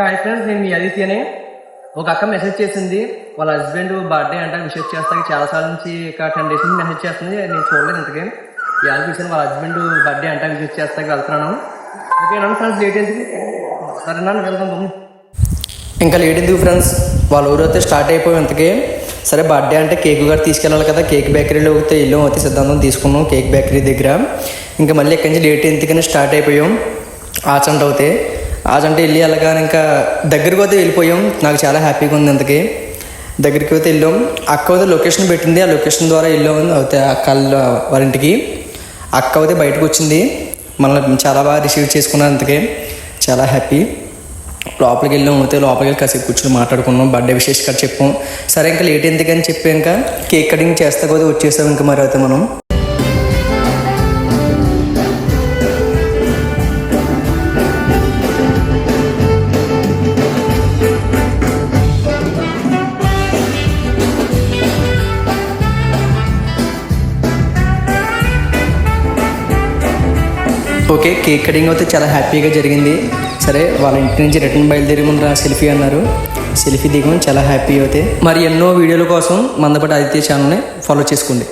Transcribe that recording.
Hi friends నేను మీ అదితి అని ఒక అక్క మెసేజ్ చేసింది. వాళ్ళ హస్బెండ్ బర్త్డే అంటే విషెస్ చేస్తాకి చాలా సార్ల నుంచి ఇక టెన్ డేస్ నుంచి మెసేజ్ చేస్తుంది. నేను చూడలేదు ఇంతకే. ఇవాళ చూసాను వాళ్ళ హస్బెండ్ బర్త్డే అంటే విషెస్ చేస్తాకి వెళ్తున్నాను. ఓకే నన్ను ఫ్రెండ్స్ లేట్ ఎందుకు? సరే నన్ను వెళ్దాం ఇంకా లేట్ ఎందుకు ఫ్రెండ్స్ వాళ్ళ ఊరు అయితే స్టార్ట్ అయిపోయి ఇంతకే. సరే బర్త్డే అంటే కేక్ గారు తీసుకెళ్ళాలి కదా. కేక్ బేకరీలో అయితే ఇల్లు అయితే సిద్ధాంతం తీసుకున్నాం కేక్ బేకరీ దగ్గర. ఇంకా మళ్ళీ ఇక్కడి నుంచి లేట్ ఎందుకని స్టార్ట్ అయిపోయాం. ఆచంట అవుతాయి ఆచంట వెళ్ళి వెళ్ళగానే ఇంకా దగ్గరికి పోతే వెళ్ళిపోయాం. నాకు చాలా హ్యాపీగా ఉంది అందుకే. దగ్గరికి పోతే వెళ్ళాం. అక్క అయితే లొకేషన్ పెట్టింది. ఆ లొకేషన్ ద్వారా వెళ్ళాం. అయితే అక్క వారింటికి. అక్క అయితే బయటకు వచ్చింది. మనల్ని చాలా బాగా రిసీవ్ చేసుకున్నాను అందుకే. చాలా హ్యాపీ. లోపలికి వెళ్ళాం. అయితే లోపలికి వెళ్ళి కాసేపు కూర్చొని మాట్లాడుకున్నాం. బర్త్డే విశేష చెప్పాం. సరే ఇంకా లేట్ ఎందుకని చెప్పి ఇంకా కేక్ కటింగ్ చేస్తా కూడా వచ్చేసాం ఇంకా మరి అయితే మనం. ఓకే కేక్ కటింగ్ అయితే చాలా హ్యాపీగా జరిగింది. సరే వాళ్ళ ఇంటి నుంచి రిటర్న్ బయలుదేరి ముందు సెల్ఫీ అన్నారు. సెల్ఫీ దిగడం చాలా హ్యాపీ అవుతాయి మరి ఎన్నో వీడియోల కోసం మందపటి ఆదిత్య ఛానల్ని ఫాలో చేసుకోండి.